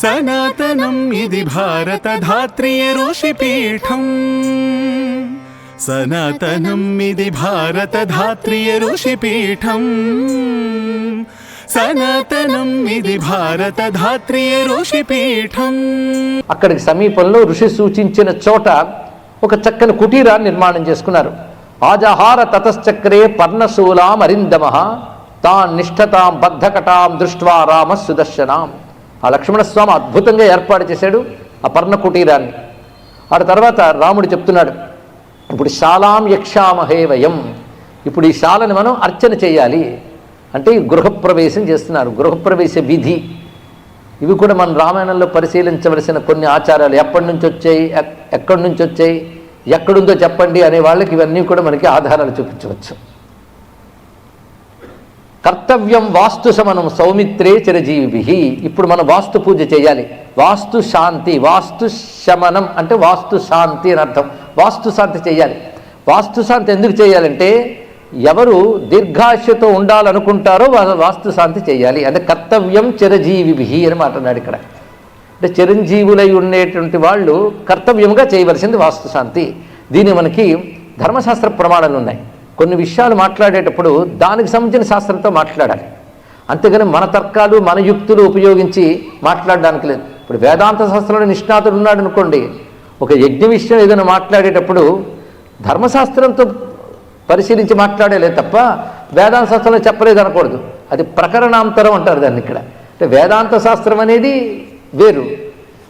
సనాతనం ఇది భారత ధాత్రియ ఋషిపీఠం. సనాతనం ఇది భారత ధాత్రియ ఋషిపీఠం. సనాతనం ఇది భారత ధాత్రియ ఋషిపీఠం. అక్కడికి సమీపంలో ఋషి సూచించిన చోట ఒక చక్కని కుటీరాన్ని నిర్మాణం చేసుకున్నారు. ఆజహార తతశ్చక్రే పర్ణశూలాం అరిందమ తాన్ నిష్ఠతాం బద్ధకటాం దృష్ట్వా రామ సుదర్శనాం ఆ లక్ష్మణస్వామి అద్భుతంగా ఏర్పాటు చేశాడు ఆ పర్ణ కుటీరాన్ని ఆ తర్వాత రాముడు చెప్తున్నాడు ఇప్పుడు శాలాం యక్షామహే వయం. ఇప్పుడు ఈ శాలని మనం అర్చన చేయాలి. అంటే గృహప్రవేశం చేస్తున్నారు గృహప్రవేశ విధి. ఇవి కూడా మన రామాయణంలో పరిశీలించవలసిన కొన్ని ఆచారాలు. ఎప్పటి నుంచి వచ్చాయి ఎక్కడి నుంచి వచ్చాయి ఎక్కడుందో చెప్పండి అనే వాళ్ళకి ఇవన్నీ కూడా మనకి ఆధారాలు చూపించవచ్చు. కర్తవ్యం వాస్తు శమనం సౌమిత్రే చిరజీవి ఇప్పుడు మనం వాస్తు పూజ చేయాలి. వాస్తు శాంతి వాస్తు శమనం అంటే వాస్తు శాంతి అని అర్థం. వాస్తు శాంతి చేయాలి. వాస్తు శాంతి ఎందుకు చేయాలంటే ఎవరు దీర్ఘాశతో ఉండాలనుకుంటారో వాస్తు శాంతి చేయాలి. అంటే కర్తవ్యం చిరజీవి అని మాట్లాడాడు ఇక్కడ. అంటే చిరంజీవులై ఉండేటువంటి వాళ్ళు కర్తవ్యంగా చేయవలసింది వాస్తు శాంతి. దీని మనకి ధర్మశాస్త్ర ప్రమాణాలు ఉన్నాయి. కొన్ని విషయాలు మాట్లాడేటప్పుడు దానికి సంబంధించిన శాస్త్రంతో మాట్లాడాలి. అంతేగాని మన తర్కాలు మన యుక్తులు ఉపయోగించి మాట్లాడడానికి లేదు. ఇప్పుడు వేదాంత శాస్త్రంలో నిష్ణాతుడు ఉన్నాడు అనుకోండి ఒక యజ్ఞ విషయం ఏదైనా మాట్లాడేటప్పుడు ధర్మశాస్త్రంతో పరిశీలించి మాట్లాడేలే తప్ప వేదాంత శాస్త్రంలో చెప్పలేదు అనకూడదు అది ప్రకరణాంతరం అంటారు దాన్ని ఇక్కడ. అంటే వేదాంత శాస్త్రం అనేది వేరు.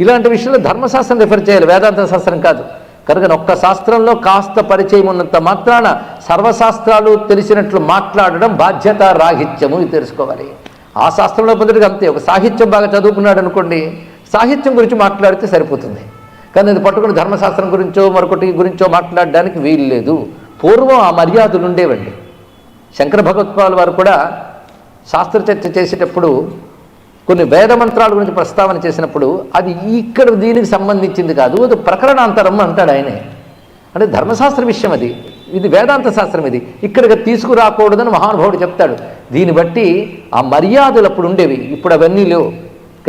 ఇలాంటి విషయంలో ధర్మశాస్త్రం రిఫర్ చేయాలి. వేదాంత శాస్త్రం కాదు. కనుక ఒక్క శాస్త్రంలో కాస్త పరిచయం ఉన్నంత మాత్రాన సర్వశాస్త్రాలు తెలిసినట్లు మాట్లాడడం బాధ్యత రాహిత్యము ఇది తెలుసుకోవాలి. ఆ శాస్త్రంలో పొందడానికి అంతే ఒక సాహిత్యం బాగా చదువుకున్నాడు అనుకోండి సాహిత్యం గురించి మాట్లాడితే సరిపోతుంది. కానీ అది పట్టుకుని ధర్మశాస్త్రం గురించో మరొకటి గురించో మాట్లాడడానికి వీలు లేదు పూర్వం ఆ మర్యాదలు ఉండేవండి. శంకర భగవత్పాల్ వారు కూడా శాస్త్ర చర్చ చేసేటప్పుడు కొన్ని వేద మంత్రాల గురించి ప్రస్తావన చేసినప్పుడు అది ఇక్కడ దీనికి సంబంధించింది కాదు అది ప్రకరణాంతరం అంటాడు ఆయనే. అంటే ధర్మశాస్త్ర విషయం అది. ఇది వేదాంత శాస్త్రం ఇది. ఇక్కడికి తీసుకురాకూడదని మహానుభావుడు చెప్తాడు. దీన్ని బట్టి ఆ మర్యాదలు అప్పుడు ఉండేవి. ఇప్పుడు అవన్నీ లేవు.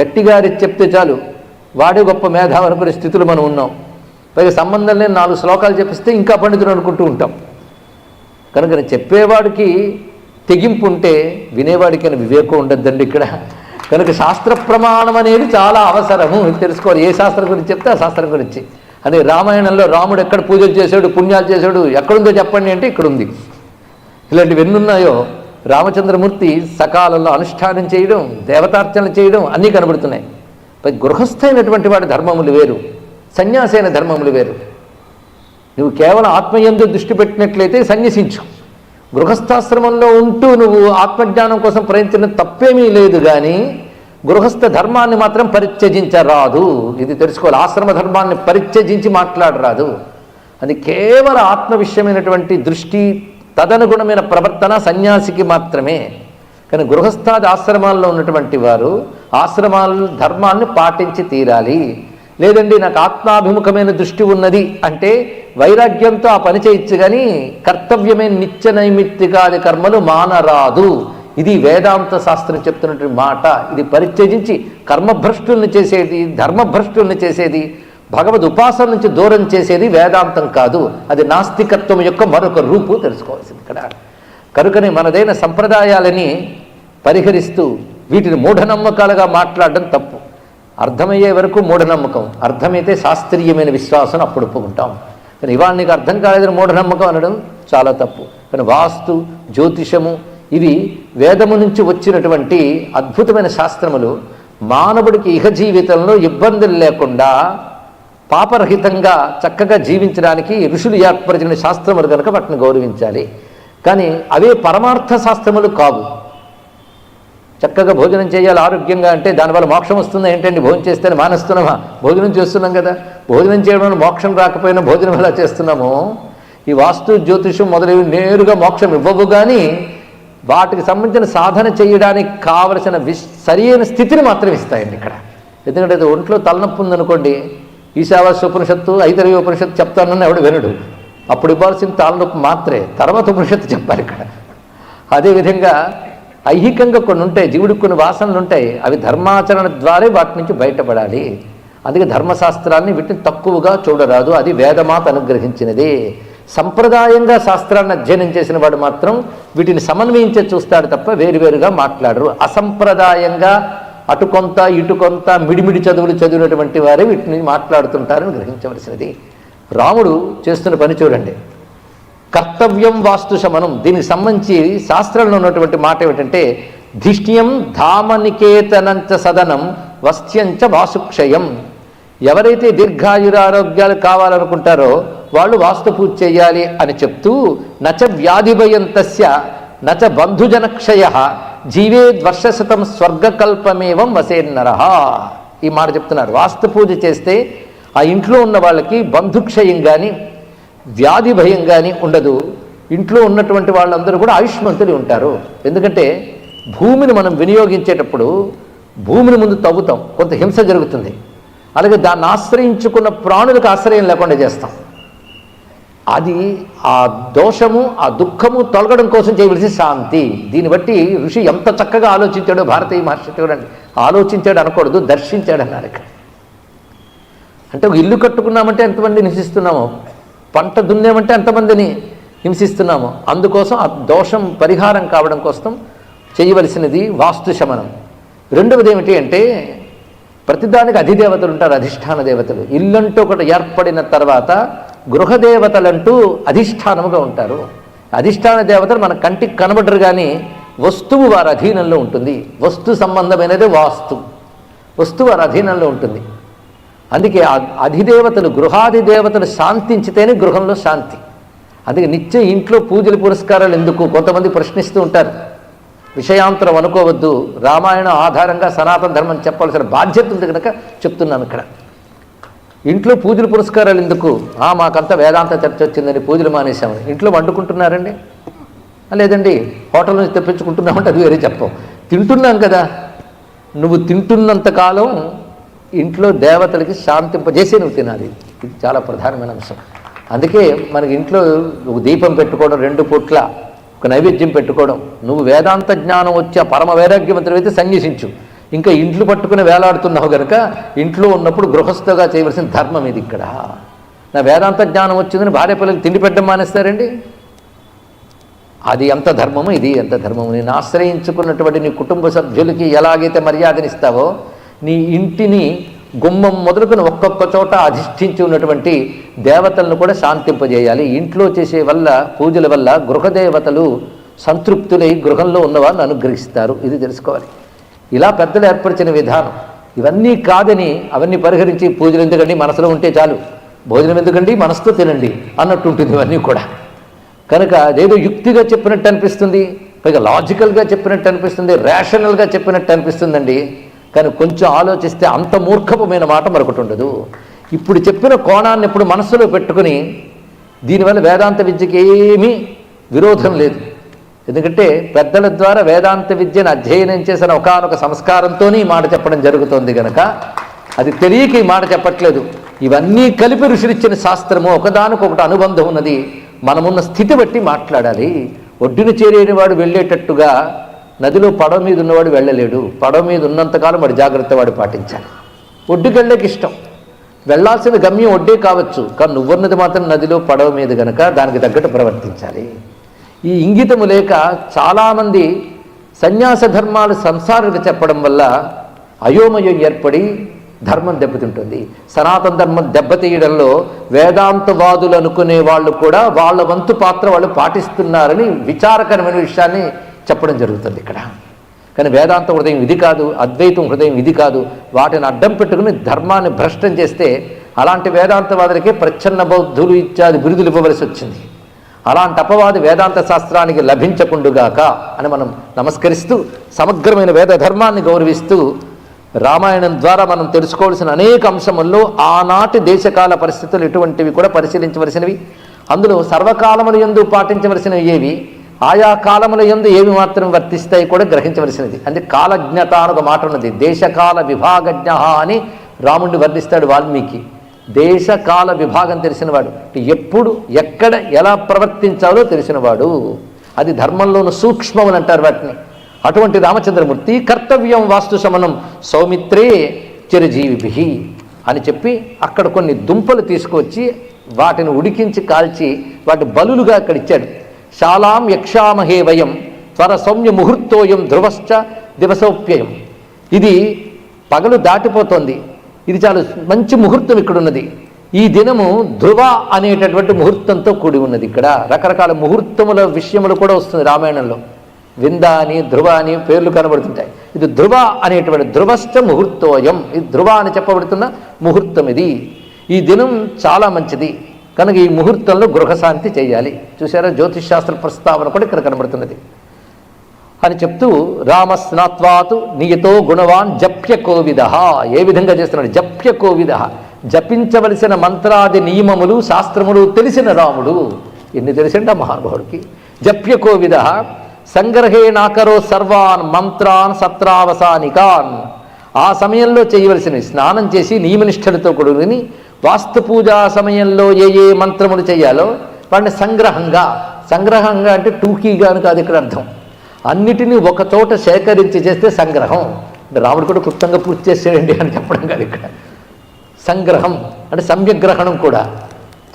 గట్టిగా చెప్తే చాలు. వాడే గొప్ప మేధావి అనుకునే స్థితిలో మనం ఉన్నాం. పైగా సంబంధం లేని నాలుగు శ్లోకాలు చెప్పిస్తే ఇంకా పండితులు అనుకుంటూ ఉంటాం. కనుక నేను చెప్పేవాడికి తెగింపు ఉంటే వినేవాడికి అని వివేకం ఉండద్దండి ఇక్కడ. కనుక శాస్త్ర ప్రమాణం అనేది చాలా అవసరము. తెలుసుకోవాలి ఏ శాస్త్రం గురించి చెప్తే ఆ శాస్త్రం గురించి. అదే రామాయణంలో రాముడు ఎక్కడ పూజలు చేశాడు పుణ్యాలు చేశాడు ఎక్కడుందో చెప్పండి అంటే ఇక్కడ ఉంది ఇలాంటివి ఎన్నున్నాయో రామచంద్రమూర్తి సకాలంలో అనుష్ఠానం చేయడం దేవతార్చన చేయడం అన్నీ కనబడుతున్నాయి. పై గృహస్థైనటువంటి వాడి ధర్మములు వేరు సన్యాసైన ధర్మములు వేరు. నువ్వు కేవలం ఆత్మయందు దృష్టి పెట్టినట్లయితే సన్యసించు. గృహస్థాశ్రమంలో ఉంటూ నువ్వు ఆత్మజ్ఞానం కోసం ప్రయత్నం తప్పేమీ లేదు కానీ గృహస్థ ధర్మాన్ని మాత్రం పరిత్యజించరాదు. ఇది తెలుసుకోవాలి. ఆశ్రమ ధర్మాన్ని పరిత్యజించి మాట్లాడరాదు. అది కేవల ఆత్మ విషయమైనటువంటి దృష్టి తదనుగుణమైన ప్రవర్తన సన్యాసికి మాత్రమే. కానీ గృహస్థాది ఆశ్రమాల్లో ఉన్నటువంటి వారు ఆశ్రమాల ధర్మాన్ని పాటించి తీరాలి. లేదండి నాకు ఆత్మాభిముఖమైన దృష్టి ఉన్నది అంటే వైరాగ్యంతో ఆ పని చేయొచ్చు కానీ కర్తవ్యమే నిత్య నైమిత్తికాది కర్మలు మానరాదు. ఇది వేదాంత శాస్త్రం చెప్తున్నటువంటి మాట. ఇది పరిత్యజించి కర్మభ్రష్టుల్ని చేసేది ధర్మభ్రష్టుల్ని చేసేది భగవద్ ఉపాసన నుంచి దూరం చేసేది వేదాంతం కాదు. అది నాస్తికత్వం యొక్క మరొక రూపు తెలుసుకోవాల్సింది ఇక్కడ. కనుకని మనదైన సంప్రదాయాలని పరిహరిస్తూ వీటిని మూఢనమ్మకాలుగా మాట్లాడడం తప్పు. అర్థమయ్యే వరకు మూఢనమ్మకం. అర్థమైతే శాస్త్రీయమైన విశ్వాసం అప్పుడు ఒప్పుకుంటాం. కానీ ఇవాళ నీకు అర్థం కాలేదని మూఢనమ్మకం అనడం చాలా తప్పు. కానీ వాస్తు జ్యోతిషము ఇవి వేదము నుంచి వచ్చినటువంటి అద్భుతమైన శాస్త్రములు మానవుడికి ఇహ జీవితంలో ఇబ్బందులు లేకుండా పాపరహితంగా చక్కగా జీవించడానికి ఋషులు ఏర్పరిచిన శాస్త్రములు కనుక వాటిని గౌరవించాలి. కానీ అవే పరమార్థ శాస్త్రములు కావు. చక్కగా భోజనం చేయాలి ఆరోగ్యంగా అంటే దానివల్ల మోక్షం వస్తుందా. ఏంటండి? భోజనం చేస్తేనే మానేస్తున్నామా? భోజనం చేస్తున్నాం కదా. భోజనం చేయడం వల్ల మోక్షం రాకపోయినా భోజనం ఎలా చేస్తున్నాము? ఈ వాస్తు జ్యోతిషం మొదలైన నేరుగా మోక్షం ఇవ్వవు కానీ వాటికి సంబంధించిన సాధన చేయడానికి కావలసిన విష్ సరైన స్థితిని మాత్రం ఇస్తాయండి ఇక్కడ. ఎందుకంటే అది ఒంట్లో తలనొప్పి ఉందనుకోండి ఈశావాస్య ఉపనిషత్తు ఐదరవి ఉపనిషత్తు చెప్తానని ఎవడు వినడు. అప్పుడు ఇవ్వాల్సిన తలనొప్పి మాత్రే. తర్వాత ఉపనిషత్తు చెప్పాలి ఇక్కడ. అదేవిధంగా ఐహికంగా కొన్ని ఉంటాయి జీవుడికి కొన్ని వాసనలు ఉంటాయి అవి ధర్మాచరణ ద్వారా వాటి నుంచి బయటపడాలి. అందుకే ధర్మశాస్త్రాన్ని వీటిని తక్కువగా చూడరాదు. అది వేదమాత అనుగ్రహించినది. సంప్రదాయంగా శాస్త్రాన్ని అధ్యయనం చేసిన వాడు మాత్రం వీటిని సమన్వయించే చూస్తాడు తప్ప వేరువేరుగా మాట్లాడరు. అసంప్రదాయంగా అటు కొంత ఇటు కొంత మిడిమిడి చదువులు చదివినటువంటి వారే వీటిని మాట్లాడుతుంటారని గ్రహించవలసినది. రాముడు చేస్తున్న పని చూడండి. కర్తవ్యం వాస్తు శమనం. దీనికి సంబంధించి శాస్త్రంలో ఉన్నటువంటి మాట ఏమిటంటే ధిష్ట్యం ధామనికేతనంచ సదనం వస్త్యంచ వాసుక్షయం. ఎవరైతే దీర్ఘాయురారోగ్యాలు కావాలనుకుంటారో వాళ్ళు వాస్తు పూజ చేయాలి అని చెప్తూ నచ వ్యాధిభయంతస్య నచ బంధుజనక్షయ జీవే ద్వర్షశతం స్వర్గకల్పమేవం వసేన్నర ఈ మాట చెప్తున్నారు. వాస్తు పూజ చేస్తే ఆ ఇంట్లో ఉన్న వాళ్ళకి బంధుక్షయం కానీ వ్యాధి భయం కానీ ఉండదు. ఇంట్లో ఉన్నటువంటి వాళ్ళందరూ కూడా ఆయుష్మంతులు ఉంటారు. ఎందుకంటే భూమిని మనం వినియోగించేటప్పుడు భూమిని ముందు తవ్వుతాం. కొంత హింస జరుగుతుంది. అలాగే దాన్ని ఆశ్రయించుకున్న ప్రాణులకు ఆశ్రయం లేకుండా చేస్తాం. అది ఆ దోషము ఆ దుఃఖము తొలగడం కోసం చేయవలసి శాంతి. దీన్ని బట్టి ఋషి ఎంత చక్కగా ఆలోచించాడో భారతీయ మహర్షి చూడండి. ఆలోచించాడు అనకూడదు దర్శించాడు అన్నారు ఇక్కడ. అంటే ఒక ఇల్లు కట్టుకున్నామంటే ఎంతమంది హింసిస్తున్నామో పంట దున్నేమంటే ఎంతమందిని హింసిస్తున్నాము. అందుకోసం ఆ దోషం పరిహారం కావడం కోసం చేయవలసినది వాస్తు శమనం రెండవది ఏమిటి అంటే ప్రతిదానికి అధిదేవతలు ఉంటారు అధిష్టాన దేవతలు. ఇల్లంటూ ఒకటి ఏర్పడిన తర్వాత గృహదేవతలంటూ అధిష్టానముగా ఉంటారు. అధిష్టాన దేవతలు మన కంటికి కనబడరు కానీ వస్తువు వారి అధీనంలో ఉంటుంది. వస్తు సంబంధమైనదే వాస్తు. వస్తువు వారి అధీనంలో ఉంటుంది. అందుకే అధిదేవతలు గృహాధిదేవతలు శాంతించితేనే గృహంలో శాంతి. అందుకే నిత్యం ఇంట్లో పూజలు పురస్కారాలు ఎందుకు? కొంతమంది ప్రశ్నిస్తూ ఉంటారు. విషయాంతరం అనుకోవద్దు. రామాయణం ఆధారంగా సనాతన ధర్మం చెప్పాల్సిన బాధ్యత ఉంది కనుక చెప్తున్నాను ఇక్కడ. ఇంట్లో పూజలు పురస్కారాలు ఎందుకు? ఆ మాకంతా వేదాంత చర్చ వచ్చిందని పూజలు మానేశామని ఇంట్లో వండుకుంటున్నారండి? లేదండి. హోటల్ నుంచి తెప్పించుకుంటున్నామంటే అది వేరే చెప్పం. తింటున్నాం కదా. నువ్వు తింటున్నంత కాలం ఇంట్లో దేవతలకి శాంతింపజేసి నువ్వు తినాలి. ఇది చాలా ప్రధానమైన అంశం. అందుకే మనకి ఇంట్లో ఒక దీపం పెట్టుకోవడం రెండు పూట్ల ఒక నైవేద్యం పెట్టుకోవడం నువ్వు వేదాంత జ్ఞానం వచ్చి ఆ పరమ వైరాగ్యవంతుడు అయితే సన్యసించు. ఇంకా ఇంట్లో పట్టుకుని వేలాడుతున్నావు కనుక ఇంట్లో ఉన్నప్పుడు గృహస్థగా చేయవలసిన ధర్మం ఇది ఇక్కడ. నా వేదాంత జ్ఞానం వచ్చిందని భార్య పిల్లలు తిండి పెట్టడం మానేస్తారండి? అది ఎంత ధర్మము ఇది ఎంత ధర్మము. నేను ఆశ్రయించుకున్నటువంటి నీ కుటుంబ సభ్యులకి ఎలాగైతే మర్యాదనిస్తావో నీ ఇంటిని గుమ్మం మొదలుకుని ఒక్కొక్క చోట అధిష్ఠించి ఉన్నటువంటి దేవతలను కూడా శాంతింపజేయాలి. ఇంట్లో చేసే వల్ల పూజల వల్ల గృహదేవతలు సంతృప్తులై గృహంలో ఉన్నవారిని అనుగ్రహిస్తారు. ఇది తెలుసుకోవాలి. ఇలా పెద్దలు ఏర్పరిచిన విధానం. ఇవన్నీ కాదని అవన్నీ పరిహరించి పూజలు ఎందుకండి? మనసులో ఉంటే చాలు. భోజనం ఎందుకండి? మనసుతో తినండి అన్నట్టు ఉంటుంది ఇవన్నీ కూడా. కనుక అదేదో యుక్తిగా చెప్పినట్టు అనిపిస్తుంది. పైగా లాజికల్గా చెప్పినట్టు అనిపిస్తుంది. రేషనల్గా చెప్పినట్టు అనిపిస్తుందండి. కానీ కొంచెం ఆలోచిస్తే అంత మూర్ఖపమైన మాట మరొకటి ఉండదు. ఇప్పుడు చెప్పిన కోణాన్ని ఇప్పుడు మనసులో పెట్టుకుని దీనివల్ల వేదాంత విద్యకి ఏమీ విరోధం లేదు. ఎందుకంటే పెద్దల ద్వారా వేదాంత విద్యను అధ్యయనం చేసిన ఒకనొక సంస్కారంతో ఈ మాట చెప్పడం జరుగుతుంది కనుక అది తెలియక ఈ మాట చెప్పట్లేదు. ఇవన్నీ కలిపి ఋషులిచ్చిన శాస్త్రము ఒకదానికొకటి అనుబంధం ఉన్నది. మనమున్న స్థితి బట్టి మాట్లాడాలి. ఒడ్డున చేరేని వాడు వెళ్ళేటట్టుగా నదిలో పడవ మీద ఉన్నవాడు వెళ్ళలేడు. పడవ మీద ఉన్నంతకాలం వాడు జాగ్రత్త వాడు పాటించాలి. ఒడ్డుకి ఇష్టం. వెళ్ళాల్సిన గమ్యం ఒడ్డే కావచ్చు. కానీ నువ్వున్నది మాత్రం నదిలో పడవ మీద గనక దానికి తగ్గట్టు ప్రవర్తించాలి. ఈ ఇంగితము లేక చాలామంది సన్యాస ధర్మాలు సంసారులకు చెప్పడం వల్ల అయోమయం ఏర్పడి ధర్మం దెబ్బతింటుంది. సనాతన ధర్మం దెబ్బతీయడంలో వేదాంతవాదులు అనుకునే వాళ్ళు కూడా వాళ్ళ వంతు పాత్ర వాళ్ళు పాటిస్తున్నారని విచారకరమైన విషయాన్ని చెప్పడం జరుగుతుంది ఇక్కడ. కానీ వేదాంత హృదయం ఇది కాదు అద్వైతం హృదయం ఇది కాదు. వాటిని అడ్డం పెట్టుకుని ధర్మాన్ని భ్రష్టం చేస్తే అలాంటి వేదాంతవాదులకే ప్రచ్ఛన్న బౌద్ధులు ఇత్యాది బిరుదులు ఇవ్వవలసి వచ్చింది. అలాంటి అపవాది వేదాంత శాస్త్రానికి లభించకుండుగాక అని మనం నమస్కరిస్తూ సమగ్రమైన వేద ధర్మాన్ని గౌరవిస్తూ రామాయణం ద్వారా మనం తెలుసుకోవాల్సిన అనేక అంశముల్లో ఆనాటి దేశకాల పరిస్థితులు ఇటువంటివి కూడా పరిశీలించవలసినవి. అందులో సర్వకాలములు యందు పాటించవలసినవి ఏవి? ఆయా కాలముల ఎందు ఏవి మాత్రం వర్తిస్తాయి కూడా గ్రహించవలసినది. అంటే కాలజ్ఞత అని ఒక మాట ఉన్నది. దేశకాల విభాగజ్ఞ అని రాముడిని వర్ణిస్తాడు వాల్మీకి. దేశకాల విభాగం తెలిసినవాడు. ఎప్పుడు ఎక్కడ ఎలా ప్రవర్తించాలో తెలిసినవాడు. అది ధర్మంలోని సూక్ష్మములు అంటారు వాటిని. అటువంటి రామచంద్రమూర్తి కర్తవ్యం వాస్తు శమనం సౌమిత్రే చిరజీవిభి అని చెప్పి అక్కడ కొన్ని దుంపలు తీసుకొచ్చి వాటిని ఉడికించి కాల్చి వాటి బలులుగా అక్కడ ఇచ్చాడు శాలాం యక్షామహే వయం త్వర సౌమ్య ముహూర్తోయం ధ్రువశ్చ దివసోప్యయం ఇది పగలు దాటిపోతోంది. ఇది చాలా మంచి ముహూర్తం ఇక్కడ ఉన్నది ఈ దినము ధ్రువ అనేటటువంటి ముహూర్తంతో కూడి ఉన్నది ఇక్కడ. రకరకాల ముహూర్తముల విషయములు కూడా వస్తుంది రామాయణంలో. వింద అని ధ్రువ అని పేర్లు కనబడుతుంటాయి. ఇది ధ్రువ అనేటువంటి ధ్రువశ్చ ముహూర్తోయం ఇది ధ్రువ అని చెప్పబడుతున్న ముహూర్తం ఇది. ఈ దినం చాలా మంచిది. కనుక ఈ ముహూర్తంలో గృహశాంతి చేయాలి. చూసారా జ్యోతిష్ శాస్త్ర ప్రస్తావన కూడా ఇక్కడ కనబడుతున్నది. అని చెప్తూ రామస్నాత్వాతు నియతో గుణవాన్ జప్య కోవిద. ఏ విధంగా చేస్తున్నాడు? జప్య కోవిద. జపించవలసిన మంత్రాది నియమములు శాస్త్రములు తెలిసిన రాముడు. ఎన్ని తెలిసిండ మహానుభావుడికి? జప్య కోవిద. సంగ్రహేణాకరో సర్వాన్ మంత్రాన్ సత్రావసానికాన్. ఆ సమయంలో చేయవలసిన స్నానం చేసి నియమనిష్టలతో కూడుకుని వాస్తు పూజా సమయంలో ఏ ఏ మంత్రములు చేయాలో వాటిని సంగ్రహంగా సంగ్రహంగా అంటే టూకీగా అని కాదు ఇక్కడ అర్థం. అన్నిటినీ ఒకచోట సేకరించి చేస్తే సంగ్రహం. అంటే రాముడు కూడా క్లుప్తంగా పూర్తి చేసేయండి అని చెప్పడం కాదు ఇక్కడ. సంగ్రహం అంటే సమ్యగ్రహణం కూడా.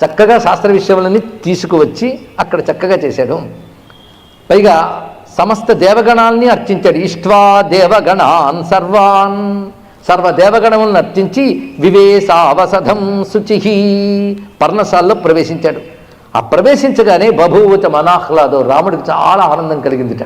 చక్కగా శాస్త్ర విషయములని తీసుకువచ్చి అక్కడ చక్కగా చేశాడు. పైగా సమస్త దేవగణాల్ని అర్చించాడు. ఇష్ట్వా దేవగణాన్ సర్వాన్. సర్వ నర్తించి అర్చించి వివేశావసధం శుచి పర్ణశాల్లో ప్రవేశించాడు. ఆ ప్రవేశించగానే బభూవత మనాహ్లాదో రాముడికి చాలా ఆనందం కలిగిందిట.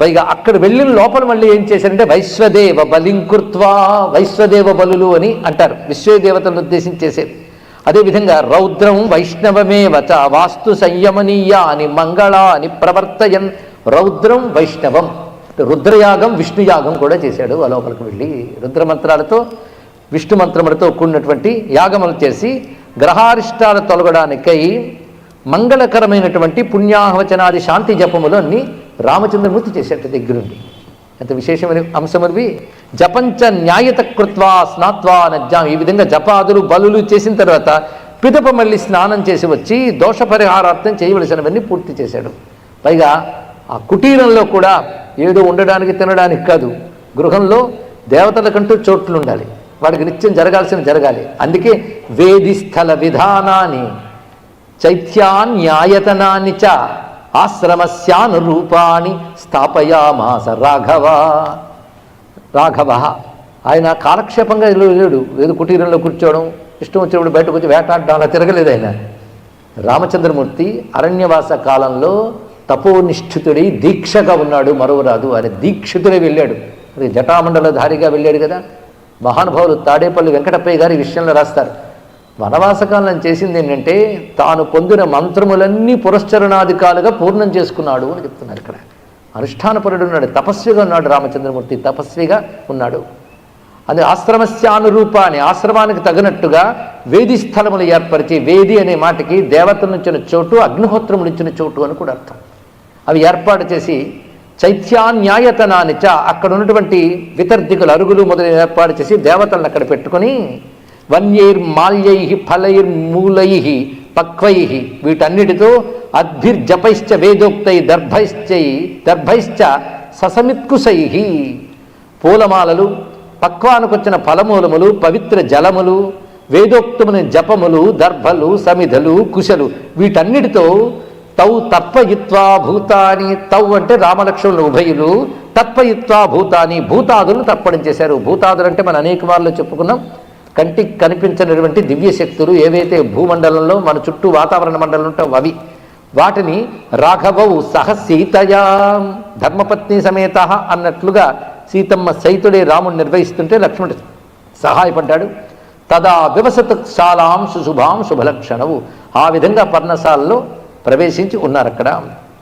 పైగా అక్కడ వెళ్ళిన లోపల మళ్ళీ ఏం చేశారంటే వైశ్వదేవ బలింకృత్వా వైశ్వదేవ బలులు అని అంటారు. విశ్వదేవతలను ఉద్దేశించి చేసేది అదేవిధంగా రౌద్రం వైష్ణవమేవచ వాస్తు సంయమనీయ అని మంగళ అని ప్రవర్తయన్. రౌద్రం వైష్ణవం. రుద్రయాగం విష్ణుయాగం కూడా చేశాడు. ఆ లోపలికి వెళ్ళి రుద్రమంత్రాలతో విష్ణు మంత్రములతో కూడినటువంటి యాగములు చేసి గ్రహారిష్టాలు తొలగడానికై మంగళకరమైనటువంటి పుణ్యాహవచనాది శాంతి జపములు అన్ని రామచంద్రమూర్తి చేసేట దగ్గరుండి. ఎంత విశేషమైన అంశమునివి జపంచ న్యాయత కృత్వా స్నాత్వా నజ్జాం ఈ విధంగా జపాదులు బలులు చేసిన తర్వాత పిదప మళ్ళీ స్నానం చేసి వచ్చి దోష పరిహారార్థం చేయవలసినవన్నీ పూర్తి చేశాడు. పైగా ఆ కుటీరంలో కూడా ఏదో ఉండడానికి తినడానికి కాదు. గృహంలో దేవతలకంటూ చోట్లు ఉండాలి వాడికి నిత్యం జరగాల్సిన జరగాలి. అందుకే వేదిస్థల విధానాన్ని చైత్యాన్యాయతనాన్ని చ ఆశ్రమస్యానురూపాన్ని స్థాపయామాస రాఘవ. రాఘవ. ఆయన కాలక్షేపంగా లేడు. ఏదో కుటీరంలో కూర్చోవడం ఇష్టం వచ్చినప్పుడు బయటకు వచ్చి వేటాడడం అలా తిరగలేదు ఆయన. రామచంద్రమూర్తి అరణ్యవాస కాలంలో తపోనిష్ఠితుడై దీక్షగా ఉన్నాడు మరువరాదు ఆయన దీక్షితుడై వెళ్ళాడు. అది జటామండలధారిగా వెళ్ళాడు కదా. మహానుభావులు తాడేపల్లి వెంకటప్పయ్య గారి విషయంలో రాస్తారు. వనవాసకాలం చేసింది ఏంటంటే తాను పొందిన మంత్రములన్నీ పురస్చరణాధికాలుగా పూర్ణం చేసుకున్నాడు అని చెప్తున్నారు ఇక్కడ. అనుష్ఠానపరుడు ఉన్నాడు తపస్విగా ఉన్నాడు రామచంద్రమూర్తి తపస్విగా ఉన్నాడు. అది ఆశ్రమస్యానురూపాన్ని ఆశ్రమానికి తగినట్టుగా వేది స్థలములు ఏర్పరిచి వేది అనే మాటకి దేవతల నుంచిన చోటు అగ్నిహోత్రములు ఇచ్చిన చోటు అని కూడా అర్థం. అవి ఏర్పాటు చేసి చైత్యాన్యాయతనాన్ని చ అక్కడ ఉన్నటువంటి వితర్దికులు అరుగులు మొదలైన ఏర్పాటు చేసి దేవతలను అక్కడ పెట్టుకొని వన్యైర్ మాల్యై ఫలైర్ మూలై పక్వై వీటన్నిటితో అద్భిర్జపైశ్చ వేదోక్తై దర్భైశ్చై దర్భైశ్చ ససమిత్కుశై పూలమాలలు పక్వానికొచ్చిన ఫలమూలములు పవిత్ర జలములు వేదోక్తమైన జపములు దర్భలు సమిధలు కుశలు వీటన్నిటితో తౌ తత్వయుత్వా భూతాని తౌ అంటే రామలక్ష్మణులు ఉభయులు తత్వయుత్వా భూతాని భూతాదులు తర్పణం చేశారు. భూతాదులు అంటే మనం అనేక మార్లు చెప్పుకున్నాం. కంటికి కనిపించినటువంటి దివ్య శక్తులు ఏవైతే భూమండలంలో మన చుట్టూ వాతావరణ మండలం ఉంటావు అవి. వాటిని రాఘవౌ సహ సీతయా ధర్మపత్ని సమేత అన్నట్లుగా సీతమ్మ సైతుడే రాముడు నిర్వహిస్తుంటే లక్ష్మణుడు సహాయపడ్డాడు. తదా వివసత శాలాం శుశుభాం శుభలక్షణవు. ఆ విధంగా పర్ణశాలలో ప్రవేశించి ఉన్నారు అక్కడ.